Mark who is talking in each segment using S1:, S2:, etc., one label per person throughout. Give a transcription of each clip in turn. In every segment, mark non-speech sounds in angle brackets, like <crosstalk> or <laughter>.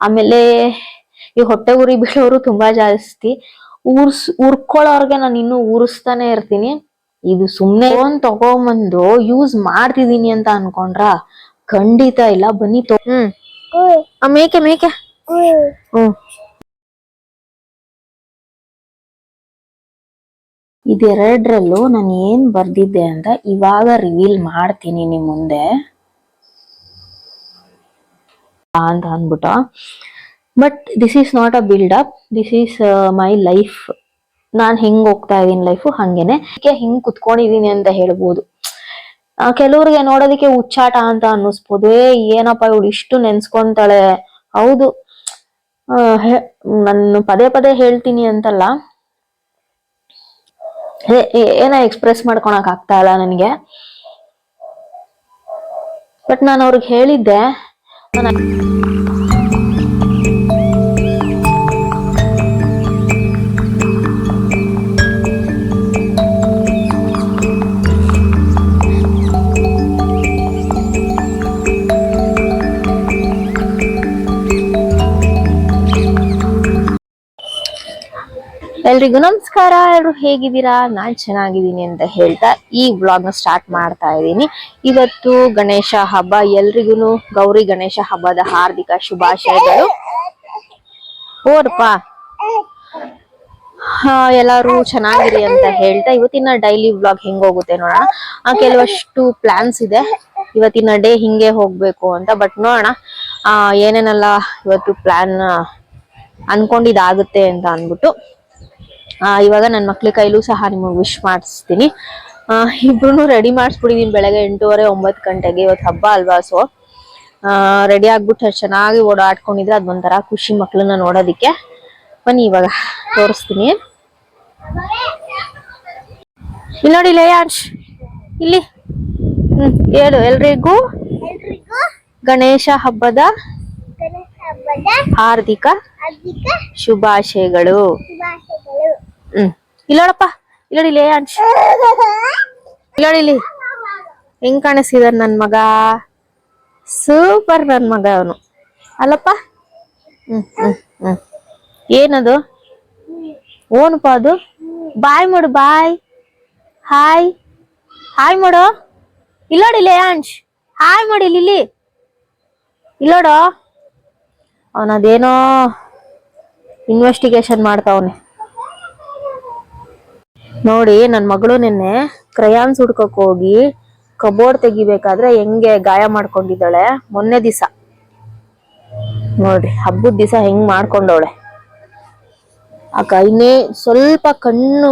S1: ಆಮೇಲೆ ಈ ಹೊಟ್ಟೆ ಉರಿ ಬೀಳೋರು ತುಂಬಾ ಜಾಸ್ತಿ. ಊರ್ಸ್ ಉರ್ಕೊಳ್ಳೋರ್ಗೆ ನಾನು ಇನ್ನೂ ಊರಿಸ್ತಾನೆ ಇರ್ತೀನಿ. ಇದು ಸುಮ್ನೆ ಫೋನ್ ತಗೊಂಬಂದು ಯೂಸ್ ಮಾಡ್ತಿದೀನಿ ಅಂತ ಅನ್ಕೊಂಡ್ರ? ಖಂಡಿತ ಇಲ್ಲ ಬನ್ನಿ ತೊ ಹ್ಮ್. ಮೇಕೆ ಮೇಕೆ. ಹ್ಮ್. ಇದೆರಡರಲ್ಲೂ ನಾನು ಏನ್ ಬರ್ದಿದ್ದೆ ಅಂತ ಇವಾಗ ರಿವೀಲ್ ಮಾಡ್ತೀನಿ ನಿಮ್ ಮುಂದೆ. ಅಂತ ಅಂದ್ಬಿಟ್ಟು. But this is not a build up this is my life ನಾನು ಹೆಂಗೆ ಹೋಗ್ತಾ ಇದೀನಿ ಲೈಫು ಹಂಗೇನೆ. ಅದಕ್ಕೆ ಹಿಂಗ್ ಕುತ್ಕೊಂಡಿದೀನಿ ಅಂತ ಹೇಳ್ಬೋದು. ಕೆಲವ್ರಿಗೆ ನೋಡೋದಕ್ಕೆ ಹುಚ್ಚಾಟ ಅಂತ ಅನ್ನಿಸ್ಬೋದು. ಏ, ಏನಪ್ಪ ಇವಳು ಇಷ್ಟು ನೆನ್ಸ್ಕೊಂತಾಳೆ. ಹೌದು. ನಾನು ಪದೇ ಪದೇ ಹೇಳ್ತೀನಿ ಅಂತಲ್ಲ. ಏನೋ ಎಕ್ಸ್ಪ್ರೆಸ್ ಮಾಡ್ಕೊಳಕ್ ಆಗ್ತಾ ಇಲ್ಲ ನನಗೆ. ಬಟ್ ನಾನು ಅವ್ರಿಗೆ ಹೇಳಿದ್ದೆ. ನಾನು ಎಲ್ರಿಗೂ ನಮಸ್ಕಾರ. ಎಲ್ರು ಹೇಗಿದ್ದೀರಾ? ನಾನ್ ಚೆನ್ನಾಗಿದ್ದೀನಿ ಅಂತ ಹೇಳ್ತಾ ಈ ವ್ಲಾಗ್ನ ಸ್ಟಾರ್ಟ್ ಮಾಡ್ತಾ ಇದ್ದೀನಿ. ಇವತ್ತು ಗಣೇಶ ಹಬ್ಬ. ಎಲ್ರಿಗೂ ಗೌರಿ ಗಣೇಶ ಹಬ್ಬದ ಹಾರ್ದಿಕ ಶುಭಾಶಯಗಳು. ಓರ್ಪ. ಎಲ್ಲಾರು ಚೆನ್ನಾಗಿರಿ ಅಂತ ಹೇಳ್ತಾ ಇವತ್ತಿನ ಡೈಲಿ ವ್ಲಾಗ್ ಹೆಂಗ್ ಹೋಗುತ್ತೆ ನೋಡೋಣ. ಕೆಲವಷ್ಟು ಪ್ಲಾನ್ಸ್ ಇದೆ. ಇವತ್ತಿನ ಡೇ ಹಿಂಗೆ ಹೋಗ್ಬೇಕು ಅಂತ. ಬಟ್ ನೋಡೋಣ, ಆ, ಏನೇನೆಲ್ಲ ಇವತ್ತು ಪ್ಲಾನ್ ಅನ್ಕೊಂಡಿದಾಗುತ್ತೆ ಅಂತ ಅಂದ್ಬಿಟ್ಟು. ಇವಾಗ ನನ್ನ ಮಕ್ಳ ಕೈಲೂ ಸಹ ನಿಮಗೆ ವಿಶ್ ಮಾಡಿಸ್ತೀನಿ. ಇಬ್ರು ರೆಡಿ ಮಾಡಿಸ್ಬಿಟ್ಟಿದೀನಿ ಬೆಳಗ್ಗೆ ಎಂಟೂವರೆ ಒಂಬತ್ತು ಗಂಟೆಗೆ. ಇವತ್ತು ಹಬ್ಬ ಅಲ್ವಾ ಸೊ ರೆಡಿ ಆಗ್ಬಿಟ್ಟು ಅಷ್ಟ್ ಚೆನ್ನಾಗಿ ಓಡಾಡ್ಕೊಂಡಿದ್ರೆ ಅದು ಒಂಥರ ಖುಷಿ ಮಕ್ಳನ್ನ ನೋಡೋದಕ್ಕೆ. ಬನ್ನಿ ಇವಾಗ ತೋರಿಸ್ತೀನಿ. ಇಲ್ಲಿ ನೋಡಿ ಲೇಯಾಂಶ್ ಇಲ್ಲಿ. ಹ್ಮ್ ಹೇಳು ಎಲ್ರಿಗೂ? ಗಣೇಶ ಹಬ್ಬದ ಹಾರ್ದಿಕ ಶುಭಾಶಯಗಳು. ಇಲ್ಲೋಡಪ್ಪ ಇಲ್ಲೋಡಿ ಅಂಶ. ಇಲ್ಲೋಡಿ ಇಲ್ಲಿ ಹೆಂಗ್ ಕಾಣಿಸ್ತಿದ ನನ್ ಮಗ? ಸೂಪರ್ ನನ್ ಮಗ ಅವನು. ಅಲ್ಲಪ್ಪ? ಹ್ಮ್ ಹ್ಮ್ ಹ್ಮ್. ಏನದು? ಓನಪ್ಪ ಅದು? ಬಾಯ್ ಮಾಡು, ಬಾಯ್. ಹಾಯ್. ಹಾಯ್ ಮಾಡು. ಇಲ್ಲೋಡಿ ಅಂಶ್. ಹಾಯ್ ಮಾಡಿ ಇಲ್ಲಿ ಇಲ್ಲೋಡು. ಅವನದೇನೋ ಇನ್ವೆಸ್ಟಿಗೇಷನ್ ಮಾಡ್ತಾವನೆ ನೋಡಿ, ನನ್ ಮಗಳು ನಿನ್ನೆ ಕ್ರಯಾನ್ಸ್ ಹುಡ್ಕಕ್ ಹೋಗಿ ಕಬೋರ್ಡ್ ತೆಗಿಬೇಕಾದ್ರೆ ಹೆಂಗೆ ಗಾಯ ಮಾಡ್ಕೊಂಡಿದ್ದಾಳೆ. ಮೊನ್ನೆ ದಿವಸ ನೋಡ್ರಿ ಹಬ್ಬದ ದಿವಸ ಹೆಂಗ್ ಮಾಡ್ಕೊಂಡವಳೆ. ಆ ಕೈನೇ ಸ್ವಲ್ಪ ಕಣ್ಣು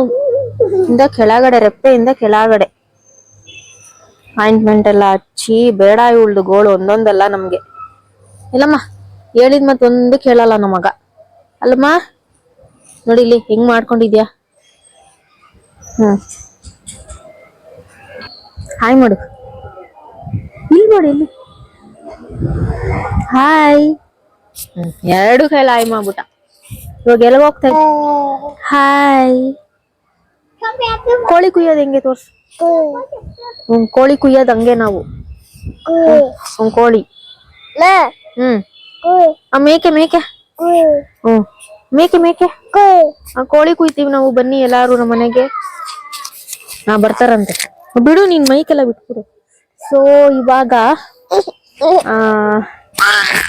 S1: ಇಂದ ಕೆಳಗಡೆ, ರೆಪ್ಪೆಯಿಂದ ಕೆಳಗಡೆ. ಆಯಿಂಟ್ಮೆಂಟ್ ಎಲ್ಲ ಹಚ್ಚಿ, ಬೇಡ ಇವಳ್ದು ಗೋಳು ಒಂದೊಂದಲ್ಲ ನಮ್ಗೆ. ಇಲ್ಲಮ್ಮ, ಹೇಳಿದ್ ಮತ್ತೊಂದು ಕೇಳಲ್ಲ ನಮ್ಮ ಮಗ. ಅಲ್ಲಮ್ಮ, ನೋಡಿ ಇಲ್ಲಿ ಹೆಂಗ್ ಮಾಡ್ಕೊಂಡಿದ್ಯಾ? ಹ್ಮ್. ಹಾಯ್ ಮಾಡು. ಇಲ್ಲಿ ನೋಡಿ ಇಲ್ಲಿ. ಹಾಯ್ ಎರಡು ಕೈಲ ಹಾಯ್ ಮಾಡ್ಬಿಟ್ಟ. ಇವಾಗ ಎಲ್ಲ ಹೋಗ್ತಾ ಇದ್ದೆ? ಹಾಯ್ ಕೋಳಿ ಕುಯ್ಯೋದು ಹೆಂಗೆ ತೋರ್ಸು? ಹ್ಮ್ ಕೋಳಿ ಕುಯ್ಯೋದು ಹಂಗೆ ನಾವು. ಹ್ಮ್ ಕೋಳಿ. ಹ್ಮ್. ಮೇಕೆ ಮೇಕೆ. ಹ್ಮ್. ಮೇಕೆ ಮೇಕೆ. ಆ ಕೋಳಿ ಕುಯ್ತೀವಿ ನಾವು ಬನ್ನಿ ಎಲ್ಲಾರು ನಮ್ಮ ಮನೆಗೆ. ಹಾ ಬರ್ತಾರಂತೆ. ಬಿಡು, ನೀನ್ ಮೈಕೆಲ್ಲ ಬಿಟ್ಬಿಡು. ಸೊ ಇವಾಗ, ಆ,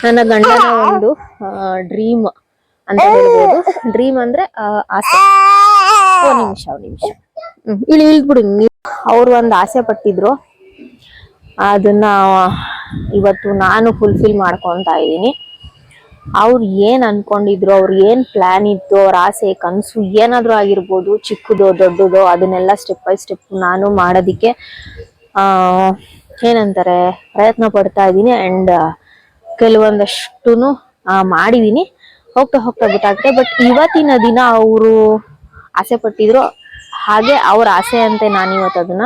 S1: ನನ್ನ ಗಂಡನ ಒಂದು ಡ್ರೀಮ್ ಅಂತ ಹೇಳ್ಬೋದು. ಡ್ರೀಮ್ ಅಂದ್ರೆ ಆಸೆ. ಓ, ನಿಮಿಷ, ಒಂದ್ ನಿಮಿಷ. ಇಲ್ಲಿ ಇಳಿ ಇಳ್ದ್ಬಿಡು ಅವ್ರು ಒಂದ್ ಆಸೆ ಪಟ್ಟಿದ್ರು. ಅದನ್ನ ಇವತ್ತು ನಾನು ಫುಲ್ಫಿಲ್ ಮಾಡ್ಕೊಂತ ಇದ್ದೀನಿ. ಅವ್ರು ಏನು ಅನ್ಕೊಂಡಿದ್ರು, ಅವ್ರು ಏನು ಪ್ಲ್ಯಾನ್ ಇತ್ತು, ಅವ್ರ ಆಸೆ, ಕನಸು ಏನಾದರೂ ಆಗಿರ್ಬೋದು, ಚಿಕ್ಕದೋ, ದೊಡ್ಡದೋ, ಅದನ್ನೆಲ್ಲ ಸ್ಟೆಪ್ ಬೈ ಸ್ಟೆಪ್ ನಾನು ಮಾಡೋದಿಕ್ಕೆ ಏನಂತಾರೆ, ಪ್ರಯತ್ನ ಪಡ್ತಾ ಇದ್ದೀನಿ ಆ್ಯಂಡ್ ಕೆಲವೊಂದಷ್ಟು ಮಾಡಿದ್ದೀನಿ ಹೋಗ್ತಾ ಹೋಗ್ತಾ ಗೊತ್ತಾಗುತ್ತೆ ಬಟ್ ಇವತ್ತಿನ ದಿನ ಅವರು ಆಸೆ ಪಟ್ಟಿದ್ರು. ಹಾಗೆ ಅವ್ರ ಆಸೆ ಅಂತೆ ನಾನು ಇವತ್ತು ಅದನ್ನ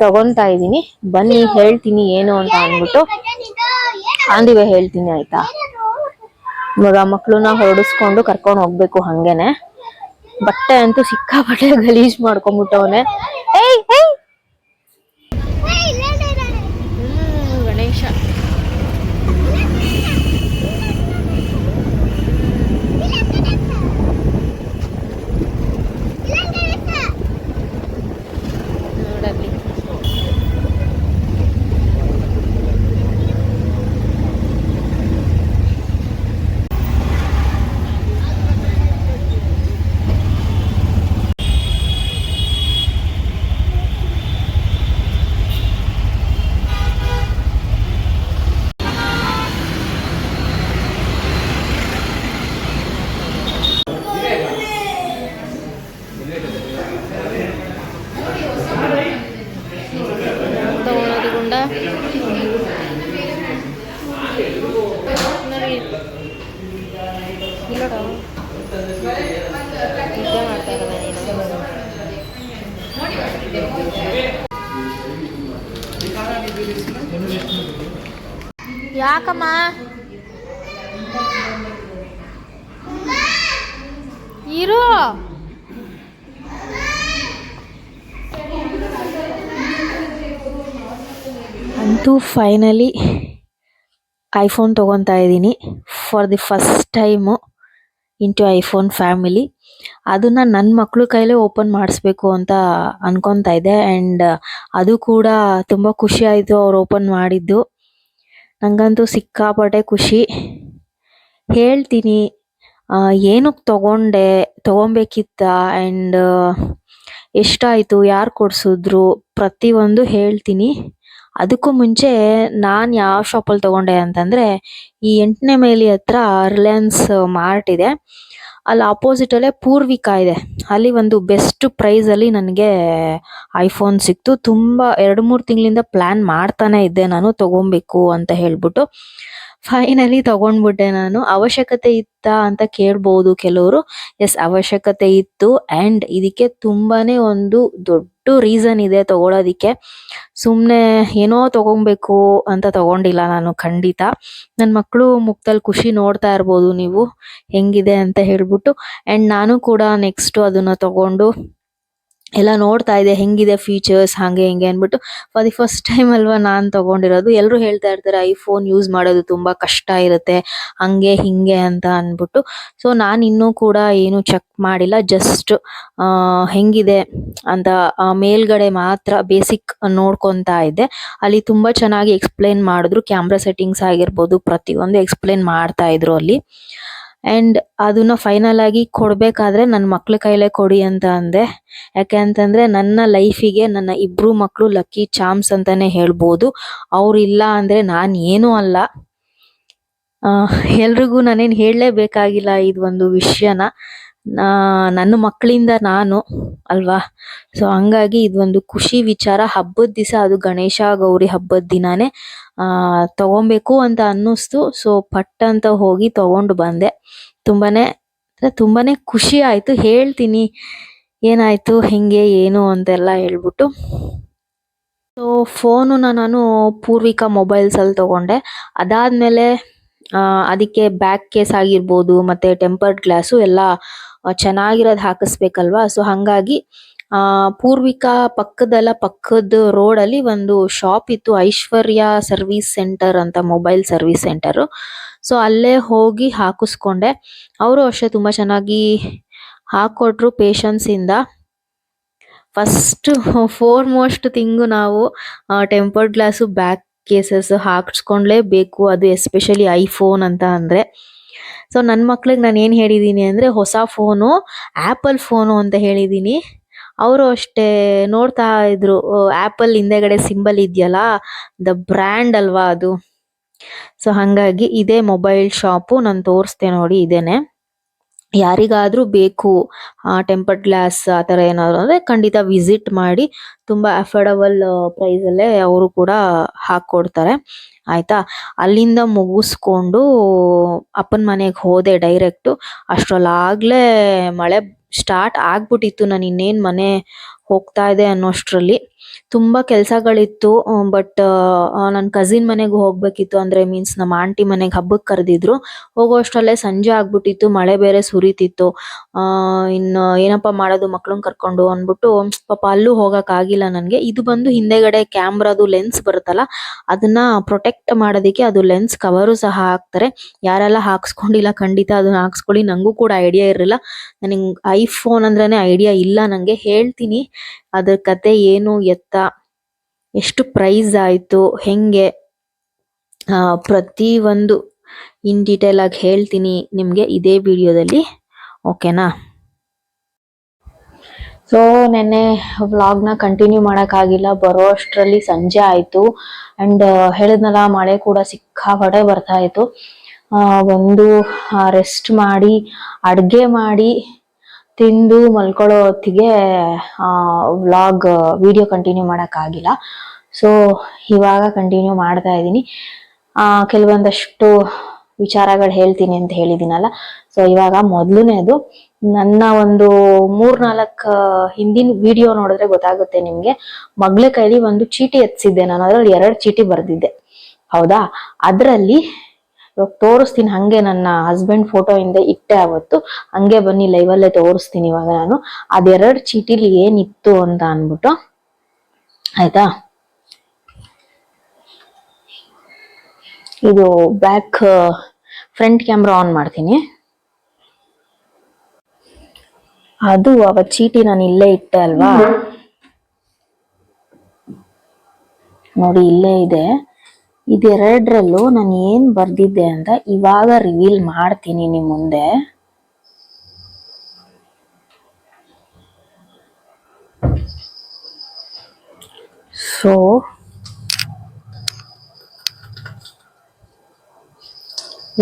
S1: ತಗೊತಾ ಇದ್ದೀನಿ. ಬನ್ನಿ, ಹೇಳ್ತೀನಿ ಏನು ಅಂತ ಅಂದ್ಬಿಟ್ಟು ಆಂದಿವೆ ಹೇಳ್ತೀನಿ, ಆಯ್ತಾ? ಇವಾಗ ಮಕ್ಕಳನ್ನ ಹೊರಡಿಸ್ಕೊಂಡು ಕರ್ಕೊಂಡು ಹೋಗ್ಬೇಕು ಹಂಗೇನೆ. ಬಟ್ಟೆ ಅಂತೂ ಸಿಕ್ಕಾಪಟ್ಟೆ ಗಲೀಜ್ ಮಾಡ್ಕೊಂಡ್ಬಿಟ್ಟವನೆ ಏಯ್ ಏಯ್ ಹ್ಮ್, ಗಣೇಶ ಎಲ್ಲೋಡು ನಿದ್ದೆ ಮಾಡ್ತಾ ಇರೋದ ನೀನು ಯಾಕಮ್ಮ ಇರು ಅಂತೂ ಫೈನಲಿ ಐಫೋನ್ ತೊಗೊತಾ ಇದ್ದೀನಿ. For the first time into iPhone family ಅದನ್ನು ನನ್ನ ಮಕ್ಕಳು ಕೈಲೇ ಓಪನ್ ಮಾಡಿಸ್ಬೇಕು ಅಂತ ಅನ್ಕೊತಾ ಇದ್ದೆ ಆ್ಯಂಡ್ ಅದು ಕೂಡ ತುಂಬ ಖುಷಿ ಆಯಿತು ಅವ್ರು ಓಪನ್ ಮಾಡಿದ್ದು. ನನಗಂತೂ ಸಿಕ್ಕಾಪಟ್ಟೆ ಖುಷಿ. ಹೇಳ್ತೀನಿ ಏನಕ್ಕೆ ತಗೊಂಡೆ ತೊಗೊಬೇಕಿತ್ತ ಆ್ಯಂಡ್ ಎಷ್ಟಾಯಿತು, ಯಾರು ಕೊಡಿಸಿದ್ರು? ಪ್ರತಿಯೊಂದು ಹೇಳ್ತೀನಿ. ಅದಕ್ಕೂ ಮುಂಚೆ ನಾನು ಯಾವ ಶಾಪಲ್ಲಿ ತಗೊಂಡೆ ಅಂತಂದರೆ, ಈ ಎಂಟನೇ ಮೈಲಿ ಹತ್ರ ರಿಲಯನ್ಸ್ ಮಾರ್ಟ್ ಇದೆ. ಅಲ್ಲಿ ಆಪೋಸಿಟಲ್ಲೇ ಪೂರ್ವಿಕಾ ಇದೆ. ಅಲ್ಲಿ ಒಂದು ಬೆಸ್ಟ್ ಪ್ರೈಸಲ್ಲಿ ನನಗೆ ಐಫೋನ್ ಸಿಕ್ತು. ತುಂಬ, ಎರಡು ಮೂರು ತಿಂಗಳಿಂದ ಪ್ಲ್ಯಾನ್ ಮಾಡ್ತಾನೆ ಇದ್ದೆ ನಾನು, ತಗೊಬೇಕು ಅಂತ ಹೇಳ್ಬಿಟ್ಟು. ಫೈನಲಿ ತಗೊಂಡ್ಬಿಟ್ಟೆ ನಾನು. ಅವಶ್ಯಕತೆ ಇತ್ತಾ ಅಂತ ಕೇಳ್ಬೋದು ಕೆಲವರು. ಎಸ್ ಅವಶ್ಯಕತೆ ಇತ್ತು ಆ್ಯಂಡ್ ಇದಕ್ಕೆ ತುಂಬಾನೇ ಒಂದು ದೊಡ್ಡ ರೀಸನ್ ಇದೆ ತಗೊಳೋದಿಕ್ಕೆ. ಸುಮ್ಮನೆ ಏನೋ ತಗೊಬೇಕು ಅಂತ ತಗೊಂಡಿಲ್ಲ ನಾನು ಖಂಡಿತ. ನನ್ನ ಮಕ್ಕಳು ಮುಖದಲ್ಲಿ ಖುಷಿ ನೋಡ್ತಾ ಇರ್ಬೋದು ನೀವು. ಹೆಂಗಿದೆ ಅಂತ ಹೇಳ್ಬಿಟ್ಟು. ಆ್ಯಂಡ್ ನಾನು ಕೂಡ ನೆಕ್ಸ್ಟ್ ಅದನ್ನ ತಗೊಂಡು ಎಲ್ಲ ನೋಡ್ತಾ ಇದೆ, ಹೆಂಗಿದೆ ಫೀಚರ್ಸ್ ಹಾಗೆ ಹಿಂಗೆ ಅಂದ್ಬಿಟ್ಟು. ಫಾರ್ ದಿ ಫಸ್ಟ್ ಟೈಮ್ ಅಲ್ವಾ ನಾನು ತಗೊಂಡಿರೋದು. ಎಲ್ಲರೂ ಹೇಳ್ತಾ ಇರ್ತಾರೆ ಐಫೋನ್ ಯೂಸ್ ಮಾಡೋದು ತುಂಬಾ ಕಷ್ಟ ಇರುತ್ತೆ, ಹಂಗೆ ಹಿಂಗೆ ಅಂತ ಅಂದ್ಬಿಟ್ಟು. ಸೊ ನಾನು ಇನ್ನೂ ಕೂಡ ಏನು ಚೆಕ್ ಮಾಡಿಲ್ಲ ಜಸ್ಟ್ ಹೆಂಗಿದೆ ಅಂತ ಮೇಲ್ಗಡೆ ಮಾತ್ರ ಬೇಸಿಕ್ ನೋಡ್ಕೊತಾ ಇದ್ದೆ. ಅಲ್ಲಿ ತುಂಬಾ ಚೆನ್ನಾಗಿ ಎಕ್ಸ್ಪ್ಲೇನ್ ಮಾಡಿದ್ರು ಕ್ಯಾಮ್ರಾ ಸೆಟ್ಟಿಂಗ್ಸ್ ಆಗಿರ್ಬೋದು, ಪ್ರತಿಯೊಂದು ಎಕ್ಸ್ಪ್ಲೇನ್ ಮಾಡ್ತಾ ಇದ್ರು ಅಲ್ಲಿ. ಆ್ಯಂಡ್ ಅದನ್ನ ಫೈನಲ್ ಆಗಿ ಕೊಡಬೇಕಾದ್ರೆ ನನ್ನ ಮಕ್ಳ ಕೈಲೇ ಕೊಡಿ ಅಂತ ಅಂದೆ. ಯಾಕೆ ಅಂತಂದ್ರೆ ನನ್ನ ಲೈಫಿಗೆ ನನ್ನ ಇಬ್ರು ಮಕ್ಕಳು ಲಕ್ಕಿ ಚಾಮ್ಸ್ ಅಂತಾನೆ ಹೇಳ್ಬೋದು. ಅವ್ರು ಇಲ್ಲ ಅಂದ್ರೆ ನಾನು ಏನೂ ಅಲ್ಲ. ಎಲ್ರಿಗೂ ನಾನೇನು ಹೇಳಲೇಬೇಕಾಗಿಲ್ಲ ಇದು ಒಂದು ವಿಷಯನ. ನಾ- ನನ್ನ ಮಕ್ಕಳಿಂದ ನಾನು, ಅಲ್ವಾ? ಸೊ ಹಂಗಾಗಿ ಇದೊಂದು ಖುಷಿ ವಿಚಾರ. ಹಬ್ಬದ ದಿವಸ ಅದು ಗಣೇಶ ಗೌರಿ ಹಬ್ಬದ ದಿನಾನೇ ತಗೊಬೇಕು ಅಂತ ಅನ್ನಿಸ್ತು. ಸೊ ಪಟ್ ಅಂತ ಹೋಗಿ ತಗೊಂಡು ಬಂದೆ. ತುಂಬಾನೇ, ಅಂದರೆ ತುಂಬಾನೇ ಖುಷಿ ಆಯ್ತು. ಹೇಳ್ತೀನಿ, ಏನಾಯ್ತು, ಹೆಂಗೆ, ಏನು ಅಂತೆಲ್ಲ ಹೇಳ್ಬಿಟ್ಟು. ಸೊ ಫೋನು ನಾನು ಪೂರ್ವಿಕಾ ಮೊಬೈಲ್ಸಲ್ಲಿ ತಗೊಂಡೆ. ಅದಾದ್ಮೇಲೆ ಅದಕ್ಕೆ ಬ್ಯಾಕ್ ಕೇಸ್ ಆಗಿರ್ಬೋದು, ಮತ್ತೆ ಟೆಂಪರ್ಡ್ ಗ್ಲಾಸು, ಎಲ್ಲ ಚೆನ್ನಾಗಿರೋದು ಹಾಕಿಸ್ಬೇಕಲ್ವಾ? ಸೊ ಹಂಗಾಗಿ, ಆ, ಪೂರ್ವಿಕಾ ಪಕ್ಕದಲ್ಲ ಪಕ್ಕದ ರೋಡಲ್ಲಿ ಒಂದು ಶಾಪ್ ಇತ್ತು, ಐಶ್ವರ್ಯ ಸರ್ವಿಸ್ ಸೆಂಟರ್ ಅಂತ ಮೊಬೈಲ್ ಸರ್ವಿಸ್ ಸೆಂಟರು. ಸೊ ಅಲ್ಲೇ ಹೋಗಿ ಹಾಕಿಸ್ಕೊಂಡೆ. ಅವರು ಅಷ್ಟೇ ತುಂಬ ಚೆನ್ನಾಗಿ ಹಾಕೊಟ್ರು ಪೇಶನ್ಸ್ ಇಂದ. ಫಸ್ಟ್ ಫೋರ್ ಮೋಸ್ಟ್ ಥಿಂಗು ನಾವು ಟೆಂಪರ್ಡ್ ಗ್ಲಾಸು ಬ್ಯಾಕ್ ಕೇಸಸ್ ಹಾಕಿಸ್ಕೊಂಡ್ಲೇಬೇಕು. ಅದು ಎಸ್ಪೆಷಲಿ ಐಫೋನ್ ಅಂತ ಅಂದರೆ. ಸೊ ನನ್ನ ಮಕ್ಳಿಗೆ ನಾನು ಏನು ಹೇಳಿದ್ದೀನಿ ಅಂದರೆ ಹೊಸ ಫೋನು ಆ್ಯಪಲ್ ಫೋನು ಅಂತ ಹೇಳಿದ್ದೀನಿ ಅವರು ಅಷ್ಟೇ ನೋಡ್ತಾ ಇದ್ರು ಆ್ಯಪಲ್ ಹಿಂದೆಗಡೆ ಸಿಂಬಲ್ ಇದೆಯಲ್ಲ ದ ಬ್ರ್ಯಾಂಡ್ ಅಲ್ವಾ ಅದು. ಸೊ ಹಾಗಾಗಿ ಇದೇ ಮೊಬೈಲ್ ಶಾಪು ನಾನು ತೋರಿಸ್ದೆ ನೋಡಿ, ಇದೇನೆ. ಯಾರಿಗಾದ್ರೂ ಬೇಕು ಟೆಂಪರ್ಡ್ ಗ್ಲಾಸ್ ಆ ಥರ ಏನಾದರೂ ಅಂದರೆ ಖಂಡಿತ ವಿಸಿಟ್ ಮಾಡಿ ತುಂಬ ಅಫೋರ್ಡಬಲ್ ಪ್ರೈಸಲ್ಲೇ ಅವರು ಕೂಡ ಹಾಕ್ಕೊಡ್ತಾರೆ. ಆಯಿತಾ? ಅಲ್ಲಿಂದ ಮುಗಿಸ್ಕೊಂಡು ಅಪ್ಪನ ಮನೆಗೆ ಹೋದೆ ಡೈರೆಕ್ಟು ಅಷ್ಟರಲ್ಲಾಗಲೇ ಮಳೆ ಸ್ಟಾರ್ಟ್ ಆಗ್ಬಿಟ್ಟಿತ್ತು. ನಾನು ಇನ್ನೇನು ಮನೆ ಹೋಗ್ತಾ ಇದೆ ಅನ್ನೋಷ್ಟರಲ್ಲಿ. ತುಂಬ ಕೆಲಸಗಳಿತ್ತು ಬಟ್ ನನ್ನ ಕಸಿನ್ ಮನೆಗೆ ಹೋಗ್ಬೇಕಿತ್ತು ಅಂದ್ರೆ ಮೀನ್ಸ್ ನಮ್ಮ ಆಂಟಿ ಮನೆಗೆ ಹಬ್ಬಕ್ಕೆ ಕರೆದಿದ್ರು. ಹೋಗೋಷ್ಟರಲ್ಲೇ ಸಂಜೆ ಆಗ್ಬಿಟ್ಟಿತ್ತು, ಮಳೆ ಬೇರೆ ಸುರಿತಿತ್ತು. ಇನ್ನು ಏನಪ್ಪ ಮಾಡೋದು ಮಕ್ಳನ್ನ ಕರ್ಕೊಂಡು ಅಂದ್ಬಿಟ್ಟು, ಪಾಪ ಅಲ್ಲೂ ಹೋಗೋಕ್ಕಾಗಿಲ್ಲ ನನಗೆ. ಇದು ಬಂದು ಹಿಂದೆಗಡೆ ಕ್ಯಾಮ್ರಾದು ಲೆನ್ಸ್ ಬರುತ್ತಲ್ಲ, ಅದನ್ನ ಪ್ರೊಟೆಕ್ಟ್ ಮಾಡೋದಕ್ಕೆ ಅದು ಲೆನ್ಸ್ ಕವರು ಸಹ ಹಾಕ್ತಾರೆ. ಯಾರೆಲ್ಲ ಹಾಕ್ಸ್ಕೊಂಡಿಲ್ಲ ಖಂಡಿತ ಅದನ್ನ ಹಾಕ್ಸ್ಕೊಳ್ಳಿ ನನಗೂ ಕೂಡ ಐಡಿಯಾ ಇರಲಿಲ್ಲ. ನನಗೆ ಐಫೋನ್ ಅಂದ್ರೇ ಐಡಿಯಾ ಇಲ್ಲ ನನಗೆ ಹೇಳ್ತೀನಿ. ಅದ್ರ ಕತೆ ಏನು ಎತ್ತ? ಎಷ್ಟು ಪ್ರೈಸ್ ಆಯಿತು? ಹೆಂಗೆ? ಆ, ಪ್ರತಿ ಒಂದು ಇನ್ ಡೀಟೇಲ್ ಆಗಿ ಹೇಳ್ತೀನಿ ನಿಮಗೆ ಇದೇ ವಿಡಿಯೋದಲ್ಲಿ ಓಕೆನಾ ಸೊ ನೆನ್ನೆ ವ್ಲಾಗ್ನ ಕಂಟಿನ್ಯೂ ಮಾಡೋಕ್ಕಾಗಿಲ್ಲ ಬರೋ ಅಷ್ಟರಲ್ಲಿ ಸಂಜೆ ಆಯಿತು. ಆ್ಯಂಡ್ ಹೇಳಿದ್ನಲ್ಲ ಮಳೆ ಕೂಡ ಸಿಕ್ಕಾಪಡೆ ಬರ್ತಾ ಇತ್ತು. ಒಂದು ರೆಸ್ಟ್ ಮಾಡಿ ಅಡುಗೆ ಮಾಡಿ ತಿಂದು ಮಲ್ಕೊಳ್ಳೋ ಹೊತ್ತಿಗೆ ವ್ಲಾಗ್ ವಿಡಿಯೋ ಕಂಟಿನ್ಯೂ ಮಾಡೋಕ್ಕಾಗಿಲ್ಲ ಸೊ ಇವಾಗ ಕಂಟಿನ್ಯೂ ಮಾಡ್ತಾ ಇದ್ದೀನಿ. ಕೆಲವೊಂದಷ್ಟು ವಿಚಾರಗಳು ಹೇಳ್ತೀನಿ ಅಂತ ಹೇಳಿದಿನಲ್ಲ ಸೊ ಇವಾಗ ಮೊದಲನೇದು, ನನ್ನ ಒಂದು ಮೂರ್ನಾಲ್ಕು ಹಿಂದಿನ ವಿಡಿಯೋ ನೋಡಿದ್ರೆ ಗೊತ್ತಾಗುತ್ತೆ ನಿಮಗೆ. ಮಗಳ ಕೈಲಿ ಒಂದು ಚೀಟಿ ಎತ್ತಿಸಿದ್ದೆ ನಾನು. ಅದರಲ್ಲಿ ಎರಡು ಚೀಟಿ ಬರೆದಿದ್ದೆ. ಹೌದಾ? ಅದ್ರಲ್ಲಿ ಇವಾಗ ತೋರಿಸ್ತೀನಿ ಹಂಗೆ ನನ್ನ ಹಸ್ಬೆಂಡ್ ಫೋಟೋ ಇಂದ ಇಟ್ಟೆ ಅವತ್ತು ಹಂಗೆ ಬನ್ನಿ ಲೈವಲ್ಲೇ ಅಲ್ಲೇ ತೋರಿಸ್ತೀನಿ ಇವಾಗ ನಾನು. ಅದೆರಡು ಚೀಟಿಲಿ ಏನಿತ್ತು ಅಂತ ಅನ್ಬಿಟ್ಟು ಆಯ್ತಾ? ಇದು ಬ್ಯಾಕ್ ಫ್ರಂಟ್ ಕ್ಯಾಮ್ರಾ ಆನ್ ಮಾಡ್ತೀನಿ. ಅದು ಅವತ್ ಚೀಟಿ ನಾನು ಇಲ್ಲೇ ಇಟ್ಟೆ ಅಲ್ವಾ? ನೋಡಿ ಇಲ್ಲೇ ಇದೆ. ಇದೆರಡರಲ್ಲೂ ನಾನು ಏನು ಬರ್ದಿದ್ದೆ ಅಂತ ಇವಾಗ ರಿವೀಲ್ ಮಾಡ್ತೀನಿ ನಿಮ್ಮ ಮುಂದೆ. ಸೊ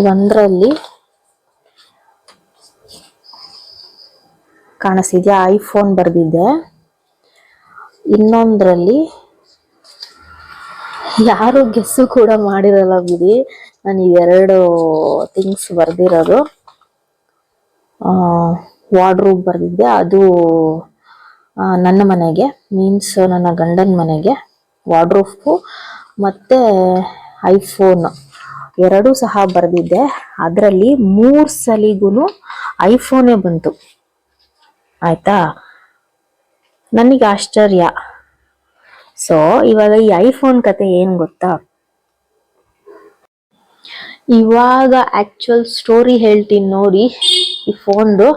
S1: ಒಂದರಲ್ಲಿ ಕಾಣಿಸ್ತಿದ್ಯಾ? ಐಫೋನ್ ಬರೆದಿದ್ದೆ. ಇನ್ನೊಂದ್ರಲ್ಲಿ ಯಾರು ಗೆಸ್ಸು ಕೂಡ ಮಾಡಿರಲ್ಲ ಬಿಡಿ. ನಾನು ಇವೆರಡು ಥಿಂಗ್ಸ್ ಬರ್ದಿರೋದು. ವಾರ್ಡ್ರೂಬ್ ಬರೆದಿದ್ದೆ. ಅದು ನನ್ನ ಮನೆಗೆ ಮೀನ್ಸ್ ನನ್ನ ಗಂಡನ ಮನೆಗೆ ವಾರ್ಡ್ರೂಫು ಮತ್ತು ಐಫೋನ್ ಎರಡೂ ಸಹ ಬರೆದಿದ್ದೆ. ಅದರಲ್ಲಿ ಮೂರು ಸಲಿಗೂ ಐಫೋನೇ ಬಂತು. ಆಯಿತಾ? ನನಗೆ ಆಶ್ಚರ್ಯ. ಸೊ ಇವಾಗ ಈ ಐಫೋನ್ ಕತೆ ಏನ್ ಗೊತ್ತಾ? ಇವಾಗ ಆಕ್ಚುಯಲ್ ಸ್ಟೋರಿ ಹೇಳ್ತೀನಿ ನೋಡಿ ಈ ಫೋನ್ದು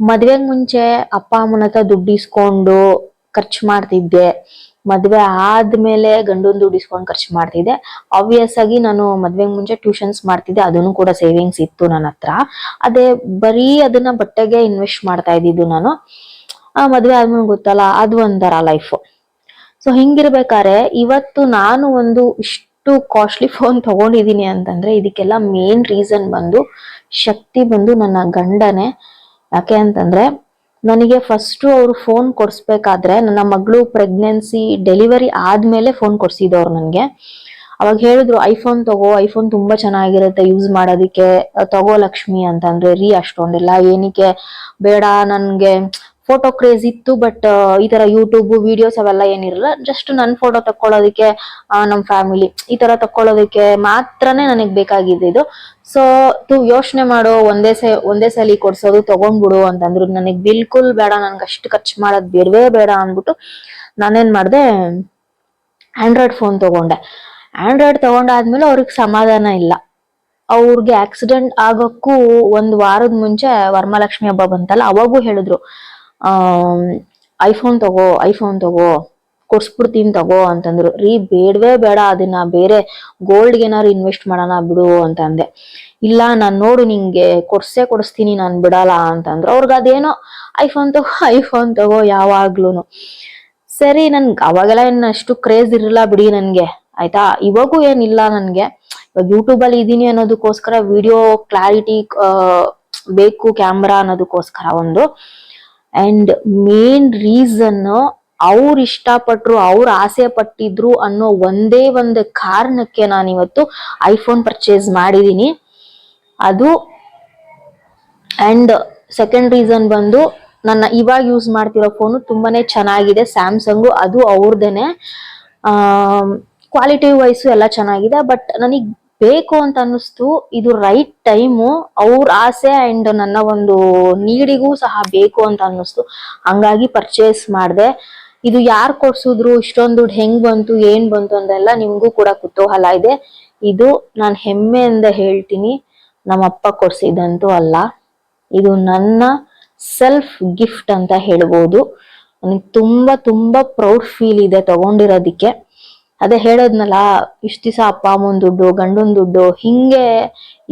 S1: ಮದ್ವೆಗ್ ಮುಂಚೆ ಅಪ್ಪ, ಅಮ್ಮನ ಹತ್ರ ದುಡ್ಡು ಇಸ್ಕೊಂಡು ಖರ್ಚು ಮಾಡ್ತಿದ್ದೆ. ಮದ್ವೆ ಆದ್ಮೇಲೆ ಗಂಡನ್ ದುಡ್ಡು ಇಸ್ಕೊಂಡು ಖರ್ಚು ಮಾಡ್ತಿದ್ದೆ. ಆಬ್ವಿಯಸ್ ಆಗಿ ನಾನು ಮದ್ವೆ ಮುಂಚೆ ಟ್ಯೂಷನ್ಸ್ ಮಾಡ್ತಿದ್ದೆ. ಅದನ್ನು ಕೂಡ ಸೇವಿಂಗ್ಸ್ ಇತ್ತು ನನ್ನ ಹತ್ರ. ಅದೇ ಬರೀ ಅದನ್ನ ಬಟ್ಟೆಗೆ ಇನ್ವೆಸ್ಟ್ ಮಾಡ್ತಾ ಇದ್ದಿದ್ದು ನಾನು. ಆ ಮದ್ವೆ ಆದ್ಮೇಲೆ ಗೊತ್ತಲ್ಲ, ಅದು ಒಂಥರ ಲೈಫ್ ಸೊ ಹಿಂಗಿರ್ಬೇಕಾದ್ರೆ ಇವತ್ತು ನಾನು ಒಂದು ಇಷ್ಟು ಕಾಸ್ಟ್ಲಿ ಫೋನ್ ತಗೊಂಡಿದ್ದೀನಿ ಅಂತಂದ್ರೆ ಇದಕ್ಕೆಲ್ಲ ಮೇನ್ ರೀಸನ್ ಬಂದು ಶಕ್ತಿ ಬಂದು ನನ್ನ ಗಂಡನೇ. ಯಾಕೆ ಅಂತಂದ್ರೆ ನನಗೆ ಫಸ್ಟ್ ಅವರು ಫೋನ್ ಕೊಡಿಸ್ಬೇಕಾದ್ರೆ ನನ್ನ ಮಗಳು ಪ್ರೆಗ್ನೆನ್ಸಿ ಡೆಲಿವರಿ ಆದ್ಮೇಲೆ ಫೋನ್ ಕೊಡ್ಸಿದವ್ರು ನನಗೆ. ಅವಾಗ ಹೇಳಿದ್ರು, ಐಫೋನ್ ತಗೋ, ಐಫೋನ್ ತುಂಬಾ ಚೆನ್ನಾಗಿರುತ್ತೆ ಯೂಸ್ ಮಾಡೋದಿಕ್ಕೆ, ತಗೋ ಲಕ್ಷ್ಮಿ ಅಂತಂದ್ರೆ, ರೀ, ಅಷ್ಟೊಂದೆಲ್ಲ, ಏನಕ್ಕೆ, ಬೇಡ, ನನ್ಗೆ ಫೋಟೋ ಕ್ರೇಜ್ ಇತ್ತು ಬಟ್ ಈ ತರ ಯೂಟ್ಯೂಬ್ ವಿಡಿಯೋಸ್ ಅವೆಲ್ಲ ಏನಿರಲ್ಲ ಜಸ್ಟ್ ನನ್ ಫೋಟೋ ತಕ್ಕೊಳ್ಳೋದಕ್ಕೆ ನಮ್ಮ ನಮ್ ಫ್ಯಾಮಿಲಿ ಈ ತರ ತಕ್ಕೊಳ್ಳೋದಕ್ಕೆ ಮಾತ್ರನೇ ನನಗೆ ಬೇಕಾಗಿದ್ದು ಸೊ ತು ಯೋಚನೆ ಮಾಡೋ, ಒಂದೇ ಸೆ, ಒಂದೇ ಸಲಿ ಕೊಡ್ಸೋದು ತಗೊಂಡ್ಬಿಡು ಅಂತಂದ್ರು. ನನಗ್ ಬಿಲ್ಕುಲ್ ಬೇಡ, ನನ್ಗೆ ಅಷ್ಟು ಖರ್ಚು ಮಾಡೋದ್ ಬೇಡವೇ ಬೇಡ ಅಂದ್ಬಿಟ್ಟು ನಾನೇನ್ ಮಾಡ್ದೆ ಆಂಡ್ರಾಯ್ಡ್ ಫೋನ್ ತಗೊಂಡೆ. ಆಂಡ್ರಾಯ್ಡ್ ತಗೊಂಡಾದ್ಮೇಲೆ ಅವ್ರಿಗೆ ಸಮಾಧಾನ ಇಲ್ಲ. ಅವ್ರಿಗೆ ಆಕ್ಸಿಡೆಂಟ್ ಆಗೋಕ್ಕೂ ಒಂದ್ ವಾರದ ಮುಂಚೆ ವರಮಹಾಲಕ್ಷ್ಮಿ ಹಬ್ಬ ಬಂತಲ್ಲ, ಅವಾಗೂ ಹೇಳಿದ್ರು. ಐಫೋನ್ ತಗೋ ಐಫೋನ್ ತಗೋ ಕೊಡ್ಸ್ಬಿಡ್ತೀನಿ ತಗೋ ಅಂತಂದ್ರು. ರೀ, ಬೇಡವೇ ಬೇಡ, ಅದನ್ನ ಬೇರೆ ಗೋಲ್ಡ್ಗೆ ಏನಾರು ಇನ್ವೆಸ್ಟ್ ಮಾಡೋಣ ಬಿಡು ಅಂತಂದೆ. ಇಲ್ಲ, ನಾನು ನೋಡು ನಿಂಗೆ, ಕೊಡ್ಸೇ ಕೊಡಿಸ್ತೀನಿ, ನಾನು ಬಿಡಲ್ಲ ಅಂತಂದ್ರು. ಅವ್ರಿಗೆ ಅದೇನೋ, ಐಫೋನ್ ತಗೋ <laughs> ಐಫೋನ್ ತಗೋ ಯಾವಾಗ್ಲೂ ಸರಿ, ನನ್ಗೆ ಅವಾಗೆಲ್ಲ ಏನು ಅಷ್ಟು ಕ್ರೇಜ್ ಇರಲ್ಲ ಬಿಡಿ ನನಗೆ. ಆಯ್ತಾ? ಇವಾಗೂ ಏನಿಲ್ಲ ನನಗೆ. ಇವಾಗ ಯೂಟ್ಯೂಬ್ ಅಲ್ಲಿ ಇದೀನಿ ಅನ್ನೋದಕ್ಕೋಸ್ಕರ ವಿಡಿಯೋ ಕ್ಲಾರಿಟಿ ಬೇಕು ಕ್ಯಾಮ್ರಾ ಅನ್ನೋದಕ್ಕೋಸ್ಕರ ಒಂದು. ಅಂಡ್ ಮೇನ್ ರೀಸನ್ ಅವ್ರು ಇಷ್ಟಪಟ್ರು, ಅವ್ರು ಆಸೆ ಪಟ್ಟಿದ್ರು ಅನ್ನೋ ಒಂದೇ ಒಂದು ಕಾರಣಕ್ಕೆ ನಾನು ಇವತ್ತು ಐಫೋನ್ ಪರ್ಚೇಸ್ ಮಾಡಿದ್ದೀನಿ ಅದು ಅಂಡ್ ಸೆಕೆಂಡ್ ರೀಸನ್ ಬಂದು ನನ್ನ ಇವಾಗ ಯೂಸ್ ಮಾಡ್ತಿರೋ ಫೋನು ತುಂಬಾನೇ ಚೆನ್ನಾಗಿದೆ ಸ್ಯಾಮ್ಸಂಗು ಅದು ಅವ್ರದೇನೆ. ಕ್ವಾಲಿಟಿ ವೈಸು ಎಲ್ಲ ಚೆನ್ನಾಗಿದೆ ಬಟ್ ನನಗ್ ಬೇಕು ಅಂತ ಅನ್ನಿಸ್ತು. ಇದು ರೈಟ್ ಟೈಮು ಅವ್ರ ಆಸೆ ಅಂಡ್ ನನ್ನ ಒಂದು ನೀಡಿಗೂ ಸಹ ಬೇಕು ಅಂತ ಅನ್ನಿಸ್ತು. ಹಂಗಾಗಿ ಪರ್ಚೇಸ್ ಮಾಡಿದೆ. ಇದು ಯಾರು ಕೊಡ್ಸಿದ್ರು, ಇಷ್ಟೊಂದು ದುಡ್ಡು ಹೆಂಗ್ ಬಂತು, ಏನ್ ಬಂತು ಅಂತೆಲ್ಲ ನಿಮ್ಗೂ ಕೂಡ ಕುತೂಹಲ ಇದೆ. ಇದು ನಾನು ಹೆಮ್ಮೆಯಿಂದ ಹೇಳ್ತೀನಿ. ನಮ್ಮಪ್ಪ ಕೊಡ್ಸಿದಂತೂ ಅಲ್ಲ. ಇದು ನನ್ನ ಸೆಲ್ಫ್ ಗಿಫ್ಟ್ ಅಂತ ಹೇಳ್ಬೋದು. ನನಗೆ ತುಂಬಾ ತುಂಬಾ ಪ್ರೌಡ್ ಫೀಲ್ ಇದೆ ತಗೊಂಡಿರೋದಿಕ್ಕೆ. ಅದೇ ಹೇಳೋದ್ನಲ್ಲ, ಇಷ್ಟ ದಿವಸ ಅಪ್ಪ ಅಮ್ಮನ ದುಡ್ಡು ಗಂಡನ ದುಡ್ಡು, ಹಿಂಗೆ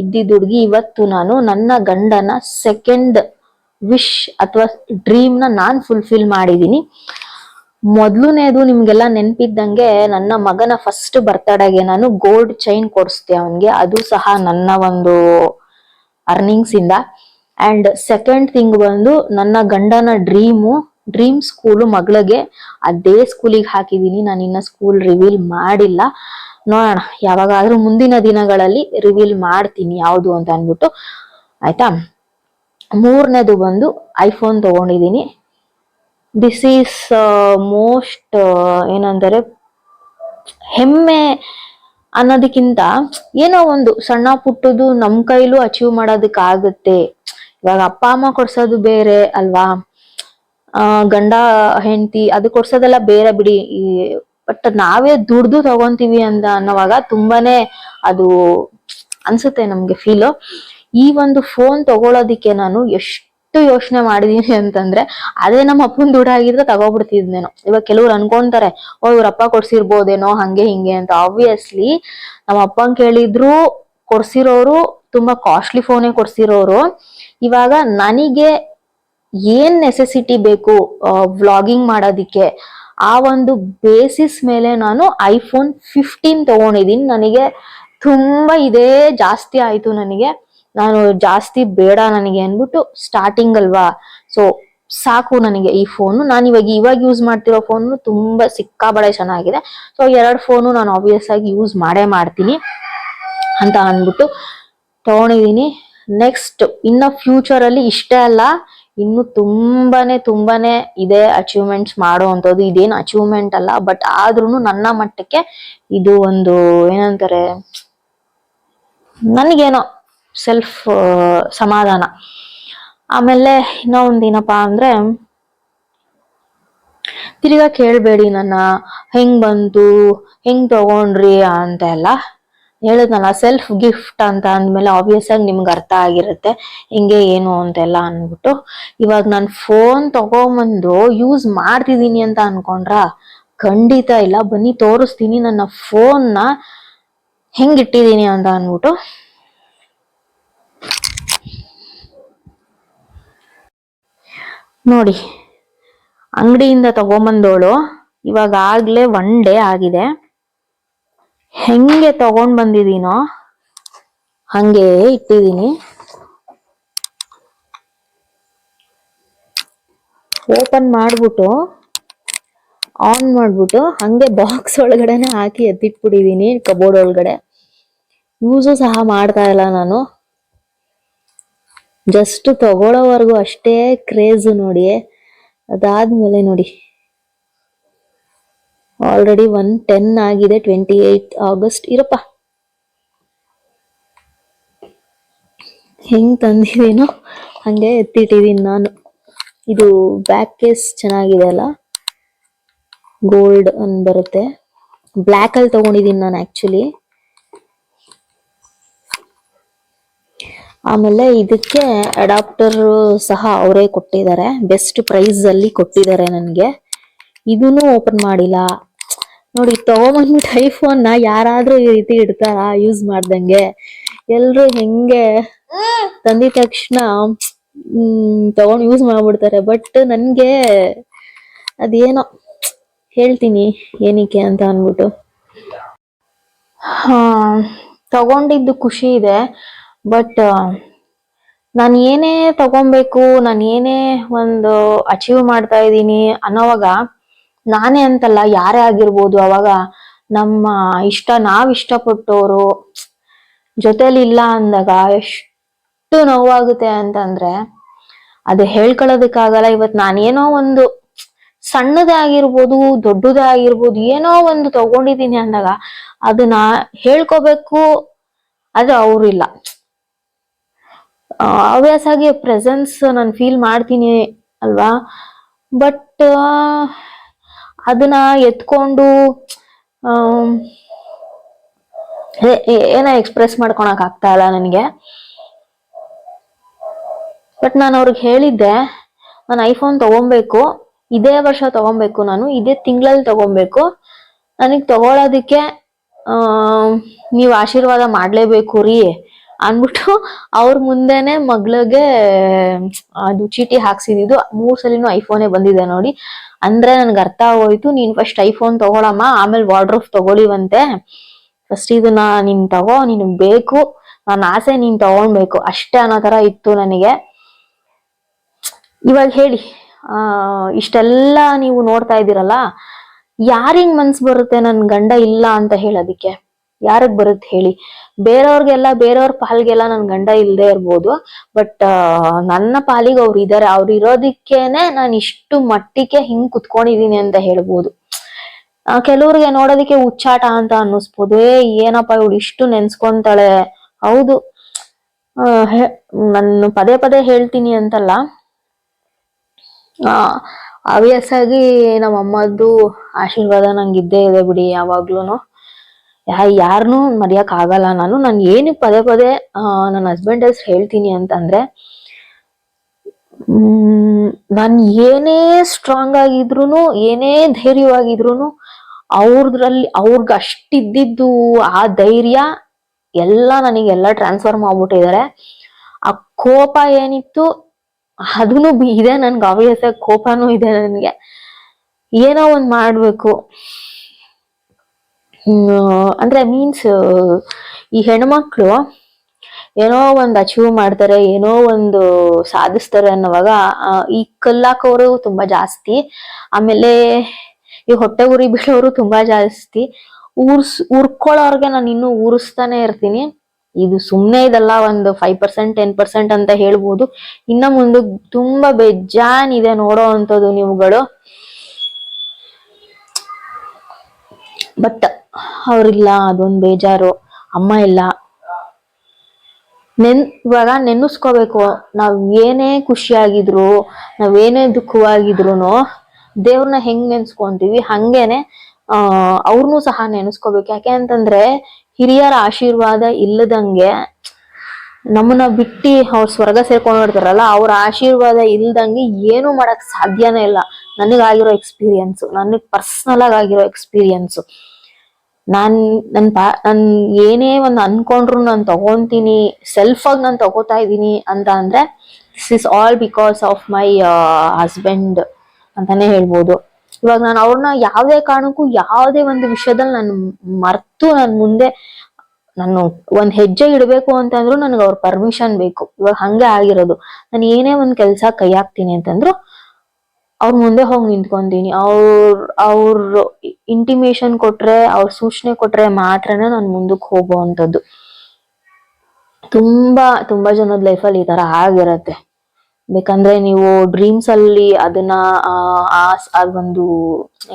S1: ಇದ್ದಿದ್ದ ಹುಡ್ಗಿ ಇವತ್ತು ನಾನು ನನ್ನ ಗಂಡನ ಸೆಕೆಂಡ್ ವಿಶ್ ಅಥವಾ ಡ್ರೀಮ್ನ ನಾನ್ ಫುಲ್ಫಿಲ್ ಮಾಡಿದೀನಿ. ಮೊದ್ಲನೇದು ನಿಮ್ಗೆಲ್ಲ ನೆನ್ಪಿದ್ದಂಗೆ ನನ್ನ ಮಗನ ಫಸ್ಟ್ ಬರ್ತಡೆಗೆ ನಾನು ಗೋಲ್ಡ್ ಚೈನ್ ಕೊಡಿಸ್ದೆ ಅವನ್ಗೆ, ಅದು ಸಹ ನನ್ನ ಒಂದು ಅರ್ನಿಂಗ್ಸ್ ಇಂದ. ಅಂಡ್ ಸೆಕೆಂಡ್ ಥಿಂಗ್ ಬಂದು ನನ್ನ ಗಂಡನ ಡ್ರೀಮು ಡ್ರೀಮ್ ಸ್ಕೂಲು ಮಗಳಿಗೆ ಅದೇ ಸ್ಕೂಲಿಗೆ ಹಾಕಿದ್ದೀನಿ ನಾನು ಇನ್ನ ಸ್ಕೂಲ್ ರಿವೀಲ್ ಮಾಡಿಲ್ಲ. ನೋಡೋಣ, ಯಾವಾಗಾದ್ರೂ ಮುಂದಿನ ದಿನಗಳಲ್ಲಿ ರಿವೀಲ್ ಮಾಡ್ತೀನಿ ಯಾವುದು ಅಂತ ಅಂದ್ಬಿಟ್ಟು. ಆಯ್ತಾ? ಮೂರನೇದು ಬಂದು ಐಫೋನ್ ತಗೊಂಡಿದ್ದೀನಿ ದಿಸ್ ಈಸ್ ಮೋಸ್ಟ್ ಏನಂದರೆ ಹೆಮ್ಮೆ ಅನ್ನೋದಕ್ಕಿಂತ ಏನೋ ಒಂದು ಸಣ್ಣ ಪುಟ್ಟದು ನಮ್ಮ ಕೈಲೂ ಅಚೀವ್ ಮಾಡೋದಕ್ಕಾಗುತ್ತೆ. ಇವಾಗ ಅಪ್ಪ ಅಮ್ಮ ಕೊಡ್ಸೋದು ಬೇರೆ ಅಲ್ವಾ? ಗಂಡ, ಹೆಂಡತಿ ಅದು ಕೊಡ್ಸೋದೆಲ್ಲ ಬೇರೆ ಬಿಡಿ. ಬಟ್ ನಾವೇ ದುಡ್ದು ತಗೊಂತೀವಿ ಅಂತ ಅನ್ನೋವಾಗ ತುಂಬಾನೇ ಅದು ಅನ್ಸುತ್ತೆ ನಮ್ಗೆ ಫೀಲು ಈ ಒಂದು ಫೋನ್ ತಗೊಳೋದಿಕ್ಕೆ ನಾನು ಎಷ್ಟು ಯೋಚನೆ ಮಾಡಿದೀನಿ ಅಂತಂದ್ರೆ, ಅದೇ ನಮ್ಮ ಅಪ್ಪನ ದುಡ್ಡು ಆಗಿದ್ರೆ ಇವಾಗ ಕೆಲವ್ರು ಅನ್ಕೊಂತಾರೆ, ಓ, ಇವ್ರ ಅಪ್ಪ ಕೊಡ್ಸಿರ್ಬೋದೇನೋ, ಹಂಗೆ, ಹಿಂಗೆ ಅಂತ. ಆಬ್ವಿಯಸ್ಲಿ ನಮ್ಮ ಅಪ್ಪನ್ ಕೇಳಿದ್ರು ಕೊಡ್ಸಿರೋರು, ತುಂಬಾ ಕಾಸ್ಟ್ಲಿ ಫೋನೇ ಕೊಡ್ಸಿರೋರು. ಇವಾಗ ನನಗೆ ಏನ್ ನೆಸೆಸಿಟಿ ಬೇಕು ವ್ಲಾಗಿಂಗ್ ಮಾಡೋದಿಕ್ಕೆ? ಆ ಒಂದು ಬೇಸಿಸ್ ಮೇಲೆ ನಾನು ಐಫೋನ್ ಫಿಫ್ಟೀನ್ ತಗೊಂಡಿದ್ದೀನಿ ನನಗೆ ತುಂಬಾ ಇದೇ ಜಾಸ್ತಿ ಆಯ್ತು ನನಗೆ. ನಾನು ಜಾಸ್ತಿ ಬೇಡ ನನಗೆ ಅನ್ಬಿಟ್ಟು ಸ್ಟಾರ್ಟಿಂಗ್ ಅಲ್ವಾ? ಸೊ ಸಾಕು ನನಗೆ ಈ ಫೋನು ನಾನು ಇವಾಗ ಇವಾಗ ಯೂಸ್ ಮಾಡ್ತಿರೋ ಫೋನ್ ತುಂಬಾ ಸಿಕ್ಕಾಬಳೆ ಚೆನ್ನಾಗಿದೆ. ಸೊ ಎರಡು ಫೋನು ನಾನು ಆಬ್ವಿಯಸ್ ಆಗಿ ಯೂಸ್ ಮಾಡೇ ಮಾಡ್ತೀನಿ ಅಂತ ಅಂದ್ಬಿಟ್ಟು ತಗೊಂಡಿದ್ದೀನಿ ನೆಕ್ಸ್ಟ್ ಇನ್ನ ಫ್ಯೂಚರ್ ಅಲ್ಲಿ ಇಷ್ಟೇ ಅಲ್ಲ. ಇನ್ನು ತುಂಬಾನೇ ತುಂಬಾನೇ ಇದೆ ಅಚೀವ್ಮೆಂಟ್ಸ್ ಮಾಡೋ ಅಂಥದ್ದು ಇದೇನು ಅಚೀವ್ಮೆಂಟ್ ಅಲ್ಲ ಬಟ್ ಆದ್ರೂ ನನ್ನ ಮಟ್ಟಕ್ಕೆ ಇದು ಒಂದು ಏನಂತಾರೆ, ನನಗೇನೋ ಸೆಲ್ಫ್ ಸಮಾಧಾನ. ಆಮೇಲೆ ಇನ್ನೂ ಒಂದೇನಪ್ಪಾ ಅಂದ್ರೆ, ತಿರ್ಗಾ ಕೇಳ್ಬೇಡಿ ನನ್ನ, ಹೆಂಗ್ ಬಂತು, ಹೆಂಗ್ ತಗೊಂಡ್ರಿ ಅಂತ ಎಲ್ಲ. ಹೇಳಿದ್ನಲ್ಲ ಸೆಲ್ಫ್ ಗಿಫ್ಟ್ ಅಂತ ಅಂದ್ಮೇಲೆ ಆಬ್ವಿಯಸ್ ಆಗಿ ನಿಮ್ಗೆ ಅರ್ಥ ಆಗಿರುತ್ತೆ. ಹಿಂಗೆ ಏನು ಅಂತೆಲ್ಲ ಅಂದ್ಬಿಟ್ಟು, ಇವಾಗ ನಾನು ಫೋನ್ ತಗೊಂಬಂದು ಯೂಸ್ ಮಾಡ್ತಿದ್ದೀನಿ ಅಂತ ಅನ್ಕೊಂಡ್ರ? ಖಂಡಿತ ಇಲ್ಲ, ಬನ್ನಿ ತೋರಿಸ್ತೀನಿ ನನ್ನ ಫೋನ್ನ ಹೆಂಗ್ ಇಟ್ಟಿದ್ದೀನಿ ಅಂತ ಅಂದ್ಬಿಟ್ಟು. ನೋಡಿ, ಅಂಗಡಿಯಿಂದ ತಗೊಂಬಂದೋಳು, ಇವಾಗ ಆಗ್ಲೇ ಒನ್ ಡೇ ಆಗಿದೆ. ಹೆಂಗೆ ತಗೊಂಡ್ ಬಂದಿದೀನೋ ಹಂಗೆ ಇಟ್ಟಿದ್ದೀನಿ ಓಪನ್ ಮಾಡಿಬಿಟ್ಟು ಆನ್ ಮಾಡಿಬಿಟ್ಟು, ಹಂಗೆ ಬಾಕ್ಸ್ ಒಳಗಡೆನೆ ಹಾಕಿ ಎತ್ತಿಟ್ಬಿಟ್ಟಿದೀನಿ ಕಬೋರ್ಡ್ ಒಳಗಡೆ. ಯೂಸು ಸಹ ಮಾಡ್ತಾ ಇಲ್ಲ ನಾನು. ಜಸ್ಟ್ ತಗೊಳ್ಳೋವರೆಗೂ ಅಷ್ಟೇ ಕ್ರೇಜ್ ನೋಡಿ ಅದಾದ್ಮೇಲೆ ನೋಡಿ. ಆಲ್ರೆಡಿ ಒನ್ ಟೆನ್ ಆಗಿದೆ ಟ್ವೆಂಟಿ ಏಟ್ ಆಗಸ್ಟ್ ಇರಪ್ಪ. ಹೆಂಗ್ ತಂದಿದ್ದೀನೋ ಹಂಗೆ ಎತ್ತಿಟ್ಟಿದ್ದೀನಿ ನಾನು. ಇದು ಬ್ಯಾಕ್ ಕೇಸ್ ಚೆನ್ನಾಗಿದೆ ಅಲ್ಲ? ಗೋಲ್ಡ್ ಅನ್ ಬರುತ್ತೆ. ಬ್ಲ್ಯಾಕ್ ಅಲ್ಲಿ ತಗೊಂಡಿದ್ದೀನಿ ನಾನು ಆಕ್ಚುಲಿ ಆಮೇಲೆ ಇದಕ್ಕೆ ಅಡಾಪ್ಟರ್ ಸಹ ಅವರೇ ಕೊಟ್ಟಿದ್ದಾರೆ. ಬೆಸ್ಟ್ ಪ್ರೈಸ್ ಅಲ್ಲಿ ಕೊಟ್ಟಿದ್ದಾರೆ ನನಗೆ. ಇದನ್ನು ಓಪನ್ ಮಾಡಿಲ್ಲ. ನೋಡಿ ತಗೊಂಬಂದ್ಬಿಟ್ಟು ಐಫೋನ್ನ ಯಾರಾದ್ರೂ ಈ ರೀತಿ ಇಡ್ತಾರ? ಯೂಸ್ ಮಾಡ್ದಂಗೆ. ಎಲ್ರು ಹೆಂಗೆ ತಂದಿದ ತಕ್ಷಣ, ಹ್ಮ್, ತಗೊಂಡ್ ಯೂಸ್ ಮಾಡ್ಬಿಡ್ತಾರೆ. ಬಟ್ ನನ್ಗೆ ಅದೇನೋ, ಹೇಳ್ತೀನಿ ಏನಕ್ಕೆ ಅಂತ ಅನ್ಬಿಟ್ಟು ಹಾ, ತಗೊಂಡಿದ್ದು ಖುಷಿ ಇದೆ. ಬಟ್ ನಾನು ಏನೇ ತಗೊಬೇಕು, ನಾನು ಏನೇ ಒಂದು ಅಚೀವ್ ಮಾಡ್ತಾ ಇದ್ದೀನಿ ಅನ್ನೋವಾಗ ನಾನೇ ಅಂತಲ್ಲ, ಯಾರೇ ಆಗಿರ್ಬೋದು, ಅವಾಗ ನಮ್ಮ ಇಷ್ಟ, ನಾವ್ ಇಷ್ಟಪಟ್ಟವರು ಜೊತೆಲಿ ಇಲ್ಲ ಅಂದಾಗ ಎಷ್ಟು ನೋವಾಗುತ್ತೆ ಅಂತಂದ್ರೆ, ಅದು ಹೇಳ್ಕೊಳ್ಳೋದಕ್ಕಾಗಲ್ಲ. ಇವತ್ ನಾನೇನೋ ಒಂದು ಸಣ್ಣದೇ ಆಗಿರ್ಬೋದು, ದೊಡ್ಡದೇ ಆಗಿರ್ಬೋದು, ಏನೋ ಒಂದು ತಗೊಂಡಿದ್ದೀನಿ ಅಂದಾಗ ಅದನ್ನ ಹೇಳ್ಕೋಬೇಕು, ಅದು ಅವ್ರು ಇಲ್ಲ ಹವ್ಯಾಸ ಆಗಿ ಪ್ರೆಸೆನ್ಸ್ ನಾನು ಫೀಲ್ ಮಾಡ್ತೀನಿ ಅಲ್ವಾ? ಬಟ್ ಅದನ್ನ ಎತ್ಕೊಂಡು ಏನ ಎಕ್ಸ್ಪ್ರೆಸ್ ಮಾಡ್ಕೊಳಕ್ ಆಗ್ತಾ ಇಲ್ಲ ನನಗೆ. ಬಟ್ ನಾನು ಅವ್ರಿಗೆ ಹೇಳಿದ್ದೆ, ನಾನು ಐಫೋನ್ ತಗೊಬೇಕು, ಇದೇ ವರ್ಷ ತಗೊಬೇಕು ನಾನು, ಇದೇ ತಿಂಗಳಲ್ಲಿ ತಗೊಬೇಕು. ನನಗೆ ತಗೊಳೋದಿಕ್ಕೆ ನೀವ್ ಆಶೀರ್ವಾದ ಮಾಡ್ಲೇಬೇಕು ರೀ ಅಂದ್ಬಿಟ್ಟು ಅವ್ರ ಮುಂದೆನೆ ಮಗ್ಳಿಗೆ, ಅದು ಚೀಟಿ ಹಾಕ್ಸಿದ್ದು ಮೂರ್ ಸಲಿನೂ ಐಫೋನೇ ಬಂದಿದೆ ನೋಡಿ. ಅಂದ್ರೆ ನನ್ಗೆ ಅರ್ಥ ಆಗೋಯ್ತು, ನೀನ್ ಫಸ್ಟ್ ಐಫೋನ್ ತಗೊಳಮ್ಮ, ಆಮೇಲೆ ವಾರ್ಡ್ರೋಫ್ ತಗೊಳಿವಂತೆ. ಫಸ್ಟ್ ಇದನ್ನ ನೀನ್ ತಗೋ ನಿನಗ್ ಬೇಕು ನನ್ನ ಆಸೆ ನೀನ್ ತಗೊಳ್ಬೇಕು ಅಷ್ಟೇ ಅನ್ನೋ ತರ ಇತ್ತು ನನಗೆ. ಇವಾಗ ಹೇಳಿ, ಆ, ಇಷ್ಟೆಲ್ಲ ನೀವು ನೋಡ್ತಾ ಇದ್ದೀರಲ್ಲ, ಯಾರಿಗ್ ಮನ್ಸ್ ಬರುತ್ತೆ ನನ್ ಗಂಡ ಇಲ್ಲ ಅಂತ ಹೇಳೋದಿಕ್ಕೆ? ಯಾರಿಗ್ ಬರುತ್ತೆ ಹೇಳಿ. ಬೇರೆಯವ್ರಿಗೆಲ್ಲ ಬೇರೆಯವ್ರ ಪಾಲ್ಗೆಲ್ಲ ನನ್ ಗಂಡ ಇಲ್ದೇ ಇರ್ಬೋದು. ಬಟ್ ನನ್ನ ಪಾಲಿಗೆ ಅವ್ರು ಇದಾರೆ. ಅವ್ರು ಇರೋದಿಕ್ಕೇನೆ ನಾನು ಇಷ್ಟು ಮಟ್ಟಿಗೆ ಹಿಂಗ್ ಕುತ್ಕೊಂಡಿದೀನಿ ಅಂತ ಹೇಳ್ಬೋದು. ಆ, ಕೆಲವ್ರಿಗೆ ನೋಡೋದಕ್ಕೆ ಹುಚ್ಚಾಟ ಅಂತ ಅನ್ನಿಸ್ಬೋದು. ಏ ಏನಪ್ಪ ಇವಳು ಇಷ್ಟು ನೆನ್ಸ್ಕೊಂತಾಳೆ. ಹೌದು. ಆ, ನಾನು ಪದೇ ಪದೇ ಹೇಳ್ತೀನಿ ಅಂತಲ್ಲ. ಆಬ್ವಿಯಸ್ ಆಗಿ ನಮ್ಮ ಅಮ್ಮದ್ದು ಆಶೀರ್ವಾದ ನಂಗೆ ಇದ್ದೇ ಇದೆ ಬಿಡಿ ಯಾವಾಗ್ಲೂನು. ಯಾ ಯಾರನ್ನೂ ಮರೆಯಕ್ ಆಗಲ್ಲ. ನಾನು ನಾನು ಏನಕ್ಕೆ ಪದೇ ಪದೇ ನನ್ನ ಹಸ್ಬೆಂಡ್ ಹೆಸ್ರು ಹೇಳ್ತೀನಿ ಅಂತಂದ್ರೆ, ಹ್ಮ್, ನಾನು ಏನೇ ಸ್ಟ್ರಾಂಗ್ ಆಗಿದ್ರು ಏನೇ ಧೈರ್ಯವಾಗಿದ್ರು ಅವ್ರದ್ರಲ್ಲಿ, ಅವ್ರಿಗೆ ಅಷ್ಟಿದ್ದಿದ್ದು ಆ ಧೈರ್ಯ ಎಲ್ಲ ನನಗೆಲ್ಲ ಟ್ರಾನ್ಸ್ಫರ್ ಮಾಡ್ಬಿಟ್ಟಿದ್ದಾರೆ ಆ ಕೋಪ ಏನಿತ್ತು ಅದನ್ನು ಇದೆ ನನ್ಗೆ ಆಬ್ವಿಯಸ್ ಕೋಪನೂ ಇದೆ ನನಗೆ. ಏನೋ ಒಂದ್ ಮಾಡ್ಬೇಕು. ಅಂದ್ರೆ ಮೀನ್ಸ್ ಈ ಹೆಣ್ಮಕ್ಳು ಏನೋ ಒಂದು ಅಚೀವ್ ಮಾಡ್ತಾರೆ, ಏನೋ ಒಂದು ಸಾಧಿಸ್ತಾರೆ ಅನ್ನುವಾಗ ಈ ಕಲ್ಲಾಕೋರು ತುಂಬಾ ಜಾಸ್ತಿ. ಆಮೇಲೆ ಈ ಹೊಟ್ಟೆ ಉರಿ ಬೀಳೋರು ತುಂಬಾ ಜಾಸ್ತಿ. ಊರ್ಸ್ ಉರ್ಕೊಳ್ಳೋರ್ಗೆ ನಾನು ಇನ್ನೂ ಊರಿಸ್ತಾನೆ ಇರ್ತೀನಿ. ಇದು ಸುಮ್ಮನೆ ಇದಲ್ಲ, ಒಂದು ಫೈವ್ ಪರ್ಸೆಂಟ್ ಟೆನ್ ಪರ್ಸೆಂಟ್ ಅಂತ ಹೇಳ್ಬೋದು. ಇನ್ನ ಮುಂದೆ ತುಂಬಾ ಬೇಜಾನ್ ಇದೆ ನೋಡೋ ಅಂಥದ್ದು ನೀವುಗಳು ಬಟ್ ಅವ್ರಿಲ್ಲ, ಅದೊಂದ್ ಬೇಜಾರು. ಅಮ್ಮ ಇಲ್ಲ. ನೆನ್, ಇವಾಗ ನೆನ್ಸ್ಕೋಬೇಕು. ನಾವ್ ಏನೇ ಖುಷಿಯಾಗಿದ್ರು ನಾವೇನೇ ದುಃಖವಾಗಿದ್ರು ದೇವ್ರನ್ನ ಹೆಂಗ್ ನೆನ್ಸ್ಕೊಂತೀವಿ? ಹಂಗೇನೆ, ಆ ಅವ್ರನ್ನೂ ಸಹ ನೆನೆಸ್ಕೋಬೇಕು. ಯಾಕೆ ಅಂತಂದ್ರೆ, ಹಿರಿಯರ ಆಶೀರ್ವಾದ ಇಲ್ಲದಂಗೆ ನಮ್ಮನ್ನ ಬಿಟ್ಟಿ ಅವ್ರ ಸ್ವರ್ಗ ಸೇರ್ಕೊಂಡಿರ್ತಾರಲ್ಲ ಅವ್ರ ಆಶೀರ್ವಾದ ಇಲ್ದಂಗೆ ಏನು ಮಾಡಕ್ ಸಾಧ್ಯನೇ ಇಲ್ಲ. ನನಗಾಗಿರೋ ಎಕ್ಸ್ಪೀರಿಯನ್ಸ್ ನನಗ್ ಪರ್ಸನಲ್ ಆಗಿರೋ ಎಕ್ಸ್ಪೀರಿಯನ್ಸ್ ನಾನ್, ನನ್ ಪಾ, ನನ್ ಏನೇ ಒಂದು ಅನ್ಕೊಂಡ್ರು ನಾನ್ ತಗೊಂತೀನಿ ಸೆಲ್ಫ್ ಆಗಿ ನಾನ್ ತಗೋತಾ ಇದೀನಿ ಅಂತ ಅಂದ್ರೆ this is all because of my husband ಅಂತಾನೆ ಹೇಳ್ಬೋದು. ಇವಾಗ ನಾನು ಅವ್ರನ್ನ ಯಾವ್ದೇ ಕಾರಣಕ್ಕೂ ಯಾವ್ದೇ ಒಂದು ವಿಷಯದಲ್ಲಿ ನಾನು ಮರ್ತು ನನ್ ಮುಂದೆ, ನಾನು ಒಂದ್ ಹೆಜ್ಜೆ ಇಡಬೇಕು ಅಂತಂದ್ರು ನನಗೆ ಅವ್ರ ಪರ್ಮಿಷನ್ ಬೇಕು. ಇವಾಗ ಹಂಗೆ ಆಗಿರೋದು. ನಾನು ಏನೇ ಒಂದ್ ಕೆಲ್ಸ ಕೈ ಹಾಕ್ತೀನಿ ಅಂತಂದ್ರು ಅವ್ರ ಮುಂದೆ ಹೋಗಿ ನಿಂತ್ಕೊಂತೀನಿ ಅವ್ರ ಅವ್ರ ಇಂಟಿಮೇಶನ್ ಕೊಟ್ರೆ, ಅವ್ರ ಸೂಚನೆ ಕೊಟ್ರೆ ಮಾತ್ರನೇ ನಾನು ಮುಂದಕ್ಕೆ ಹೋಗುವಂಥದ್ದು ತುಂಬಾ ತುಂಬಾ ಜನದ ಲೈಫಲ್ಲಿ ಈ ತರ ಆಗಿರತ್ತೆ. ಬೇಕಂದ್ರೆ ನೀವು ಡ್ರೀಮ್ಸ್ ಅಲ್ಲಿ ಅದನ್ನ, ಆ ಅದೊಂದು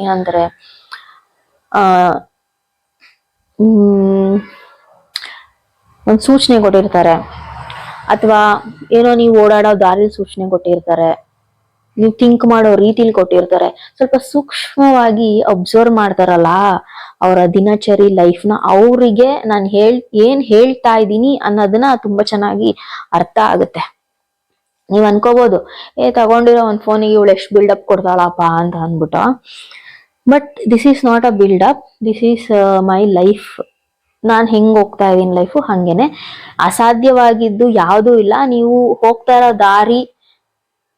S1: ಏನಂದ್ರೆ ಆ ಒಂದ್ ಸೂಚನೆ ಕೊಟ್ಟಿರ್ತಾರೆ. ಅಥವಾ ಏನೋ ನೀವು ಓಡಾಡೋ ದಾರಿ ಸೂಚನೆ ಕೊಟ್ಟಿರ್ತಾರೆ. ನೀವು ಥಿಂಕ್ ಮಾಡೋ ರೀತಿಲಿ ಕೊಟ್ಟಿರ್ತಾರೆ. ಸ್ವಲ್ಪ ಸೂಕ್ಷ್ಮವಾಗಿ ಅಬ್ಸರ್ವ್ ಮಾಡ್ತಾರಲ್ಲ ಅವರ ದಿನಚರಿ ಲೈಫ್ನ ಅವರಿಗೆ ನಾನು ಹೇಳ್, ಏನ್ ಹೇಳ್ತಾ ಇದ್ದೀನಿ ಅನ್ನೋದನ್ನ ತುಂಬಾ ಚೆನ್ನಾಗಿ ಅರ್ಥ ಆಗುತ್ತೆ. ನೀವ್ ಅನ್ಕೋಬಹುದು ಏ, ತಗೊಂಡಿರೋ ಒಂದ್ ಫೋನಿಗೆ ಇವಳು ಎಷ್ಟು ಬಿಲ್ಡಪ್ ಕೊಡ್ತಾಳಪ್ಪ ಅಂತ ಅಂದ್ಬಿಟ್ಟು. But this is not a build up this is my life ನಾನ್ ಹೆಂಗ್ ಹೋಗ್ತಾ ಇದೀನಿ ಲೈಫು ಹಂಗೇನೆ. ಅಸಾಧ್ಯವಾಗಿದ್ದು ಯಾವುದೂ ಇಲ್ಲ. ನೀವು ಹೋಗ್ತಾ ಇರೋ ದಾರಿ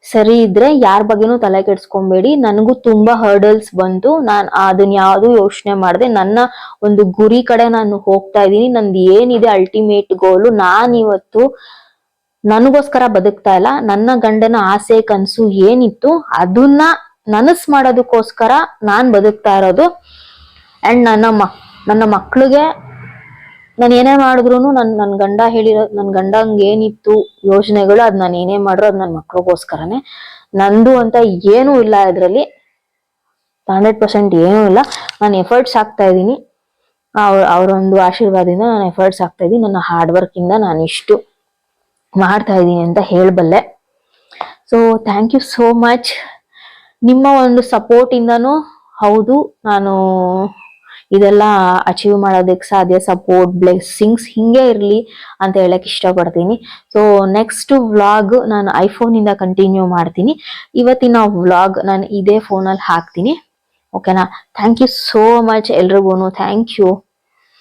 S1: ಸರಿ ಇದ್ರೆ ಯಾರ ಬಗ್ಗೆನೂ ತಲೆ ಕೆಡ್ಸ್ಕೊಂಬೇಡಿ. ನನಗೂ ತುಂಬಾ ಹರ್ಡಲ್ಸ್ ಬಂತು. ನಾನು ಅದನ್ನ ಯಾವ್ದು ಯೋಚನೆ ಮಾಡಿದೆ. ನನ್ನ ಒಂದು ಗುರಿ ಕಡೆ ನಾನು ಹೋಗ್ತಾ ಇದೀನಿ ನಂದು ಏನಿದೆ ಅಲ್ಟಿಮೇಟ್ ಗೋಲು ನಾನು ಇವತ್ತು ನನಗೋಸ್ಕರ ಬದುಕ್ತಾ ಇಲ್ಲ. ನನ್ನ ಗಂಡನ ಆಸೆ, ಕನಸು ಏನಿತ್ತು ಅದನ್ನ ನನಸ್ ಮಾಡೋದಕ್ಕೋಸ್ಕರ ನಾನು ಬದುಕ್ತಾ ಇರೋದು. ಅಂಡ್ ನನ್ನ ಮಕ್, ನನ್ನ ಮಕ್ಳಿಗೆ ನಾನು ಏನೇ ಮಾಡಿದ್ರು ನನ್ನ ನನ್ನ ಗಂಡ ಹೇಳಿರೋ ನನ್ನ ಗಂಡಂಗೆ ಏನಿತ್ತು ಯೋಜನೆಗಳು, ಅದು ನಾನು ಏನೇ ಮಾಡ್ರು ಅದು ನನ್ನ ಮಕ್ಳಿಗೋಸ್ಕರನೇ. ನಂದು ಅಂತ ಏನೂ ಇಲ್ಲ ಅದರಲ್ಲಿ ಹಂಡ್ರೆಡ್ ಪರ್ಸೆಂಟ್ ಏನೂ ಇಲ್ಲ. ನಾನು ಎಫರ್ಟ್ಸ್ ಹಾಕ್ತಾ ಇದ್ದೀನಿ. ಅವ್ರ, ಅವರೊಂದು ಆಶೀರ್ವಾದದಿಂದ ನಾನು ಎಫರ್ಟ್ಸ್ ಹಾಕ್ತಾ ಇದ್ದೀನಿ. ನನ್ನ ಹಾರ್ಡ್ ಇಂದ ನಾನು ಇಷ್ಟು ಮಾಡ್ತಾ ಇದ್ದೀನಿ ಅಂತ ಹೇಳಬಲ್ಲೆ. So thank you so much ನಿಮ್ಮ ಒಂದು ಸಪೋರ್ಟ್ ಇಂದನೂ ಹೌದು. ನಾನು ಇದೆಲ್ಲ ಅಚೀವ್ ಮಾಡೋದಕ್ಕೆ ಸಾಧ್ಯ. ಸಪೋರ್ಟ್ ಬ್ಲೆಸ್ಸಿಂಗ್ಸ್ ಹಿಂಗೆ ಇರಲಿ ಅಂತ ಹೇಳಕ್ ಇಷ್ಟಪಡ್ತೀನಿ. ಸೊ ನೆಕ್ಸ್ಟ್ ವ್ಲಾಗ್ ನಾನು ಐಫೋನ್ ಇಂದ ಕಂಟಿನ್ಯೂ ಮಾಡ್ತೀನಿ. ಇವತ್ತಿನ ವ್ಲಾಗ್ ನಾನು ಇದೇ ಫೋನಲ್ಲಿ ಹಾಕ್ತೀನಿ. ಓಕೆನಾ ಥ್ಯಾಂಕ್ ಯು ಸೋ ಮಚ್ ಎಲ್ರಿಗೂ ಥ್ಯಾಂಕ್ ಯು